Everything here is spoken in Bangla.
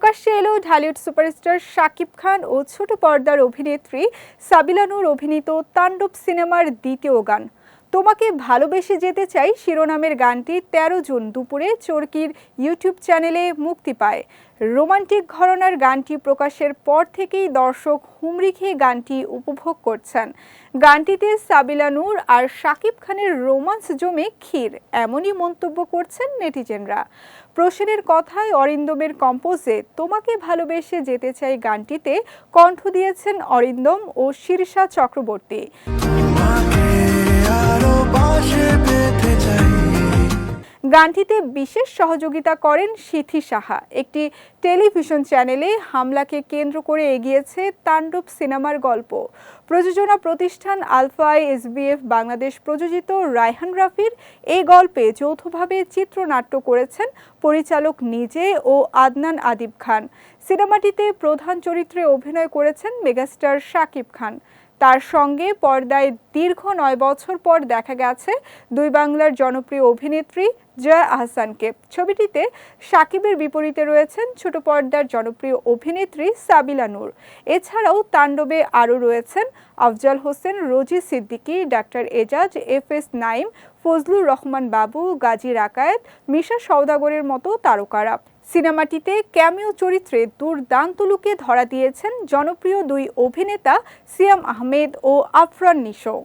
প্রকাশ্যে এলো ঢালিউড সুপারস্টার শাকিব খান ও ছোট পর্দার অভিনেত্রী সাবিলানুর অভিনীত তাণ্ডব সিনেমার দ্বিতীয় গান। তোমাকে ভালোবেসে যেতে চাই শিরোনামের গানটি তেরো জুন দুপুরে চরকির ইউটিউব চ্যানেলে মুক্তি পায়। রোমান্টিক ঘরনার গানটি প্রকাশের পর থেকেই দর্শক হুমড়ি খেয়ে গানটি উপভোগ করছেন। গানটিতে সাবিলা নূর আর শাকিব খানের রোমান্স জমে ক্ষীর, এমনই মন্তব্য করছেন নেটিজেনরা। প্রসেনের কথায় অরিন্দমের কম্পোজে, তোমাকে ভালোবেসে যেতে চাই গানটিতে কণ্ঠ দিয়েছেন অরিন্দম ও শীর্ষা চক্রবর্তী। গানটিতে বিশেষ সহযোগিতা করেন সিথি সাহা। একটি টেলিভিশন চ্যানেলে হামলাকে কেন্দ্র করে এগিয়েছে তাণ্ডব সিনেমার গল্প। প্রযোজনা প্রতিষ্ঠান আলফাই এসবিএফ বাংলাদেশ প্রযোজিত রায়হান রাফির এই গল্পে যৌথভাবে চিত্রনাট্য করেছেন পরিচালক নিজে ও আদনান আদিব খান। সিনেমাটিতে প্রধান চরিত্রে অভিনয় করেছেন মেগাস্টার শাকিব খান। তার সঙ্গে পর্দায় দীর্ঘ নয় বছর পর দেখা গেছে দুই বাংলার জনপ্রিয় অভিনেত্রী জয়া আহসানকে। ছবিটিতে সাকিবের বিপরীতে রয়েছেন ছোট পর্দার জনপ্রিয় অভিনেত্রী সাবিলা নূর। এছাড়াও তাণ্ডবে আরও রয়েছেন আফজাল হোসেন, রোজি সিদ্দিকী, ডাক্তার এজাজ এফ এস নাইম ফজলুর রহমান বাবু, গাজী রাকায়েত, মিশা সওদাগরের মতো তারকারা। সিনেমাটিতে ক্যামিও চরিত্রে দুর্দান্ত লুকে ধরা দিয়েছেন জনপ্রিয় দুই অভিনেতা সিয়াম আহমেদ ও আফরান নিশো।